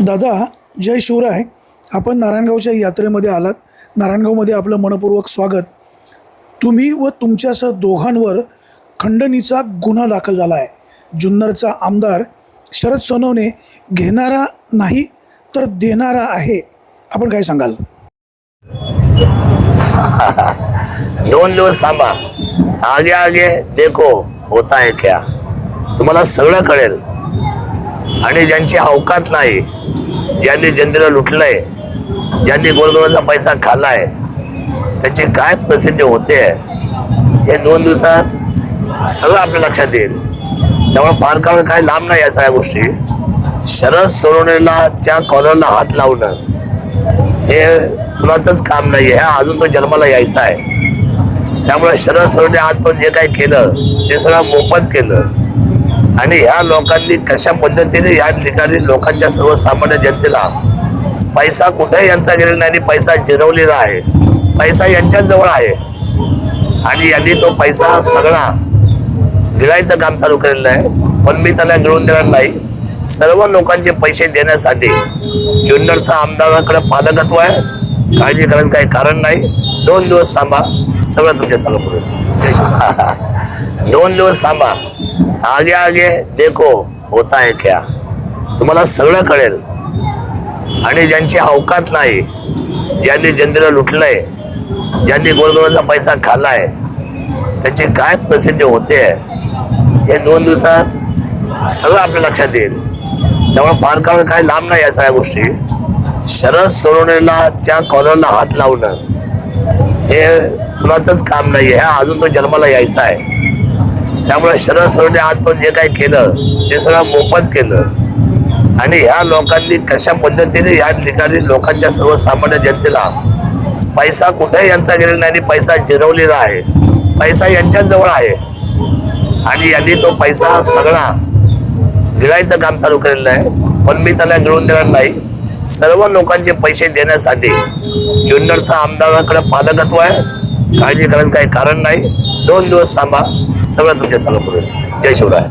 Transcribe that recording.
दादा जय शिवराय. आपण नारायणगावच्या यात्रेमध्ये आलात. नारायणगावमध्ये आपलं मनपूर्वक स्वागत. तुम्ही व तुमच्यासह दोघांवर खंडणीचा गुन्हा दाखल झाला आहे. जुन्नरचा आमदार शरद सोनवणे घेणारा नाही तर देणारा आहे. आपण काय सांगाल? दोन दिवस थांबा. आगे आगे देखो होता है क्या? तुम्हाला सगळं कळेल. आणि ज्यांची अवकात नाही ज्यांनी जनतेला लुटलंय ज्यांनी गोरगोराचा पैसा खाल्लाय त्याची काय परिस्थिती होते हे दोन दिवसात सगळं आपल्या लक्षात येईल. त्यामुळे फार काळ काय लांब नाही या सगळ्या गोष्टी. शरद सोनवणेला त्या कॉलरला हात लावणं हे कुणाचंच काम नाही आहे अजून तो जन्माला यायचा आहे. त्यामुळे शरद सोनवणे आजपर्यंत जे काही केलं ते सगळं मोफत केलं. आणि ह्या लोकांनी कशा पद्धतीने या ठिकाणी लोकांच्या सर्वसामान्य जनतेला पैसा कुठे यांचा गेलेला नाही आणि पैसा जिरवलेला आहे. पैसा यांच्याच जवळ आहे. आणि यांनी तो पैसा सगळा गिळायचं काम चालू केलेलं आहे. पण मी त्याला गिळून देणार नाही. सर्व लोकांचे पैसे देण्यासाठी जुन्नरचा आमदाराकडे पालकत्व आहे. काळजी करायचं काही कारण नाही. दोन दिवस थांबा. सगळं तुमच्यासमोर दोन दिवस थांबा. आगे आगे देखो होता है क्या? तुम्हाला सगळं कळेल. आणि ज्यांची अवकात नाही ज्यांनी जनतेला लुटलंय ज्यांनी गोरगोराचा पैसा खाल्लाय त्याची काय परिस्थिती होते हे दोन दिवसात सगळं आपल्या लक्षात येईल. त्यामुळे फार काळ काय लांब नाही या सगळ्या गोष्टी. शरद सोनवणेला त्या कॉलरला हात लावणं हे कुणाचंच काम नाही आहे अजून तो जन्माला यायचा आहे. त्यामुळे शरद सोनवणे आजपर्यंत जे काही केलं ते सगळं मोफत केलं. आणि ह्या लोकांनी कशा पद्धतीने या ठिकाणी लोकांच्या सर्वसामान्य जनतेला पैसा कुठेही यांचा गेलेला नाही आणि पैसा जिरवलेला आहे. पैसा यांच्याजवळ आहे. आणि यांनी तो पैसा सगळा गिळायचं काम चालू केलेलं आहे. पण मी त्याला गिळून देणार नाही. सर्व लोकांचे पैसे देण्यासाठी जुन्नरचा आमदाराकडे पालकत्व आहे. काळजी करायचं काही कारण नाही. दोन दिवस थांबा. सगळं तुमच्यासमोर पुढे जय शिवराय.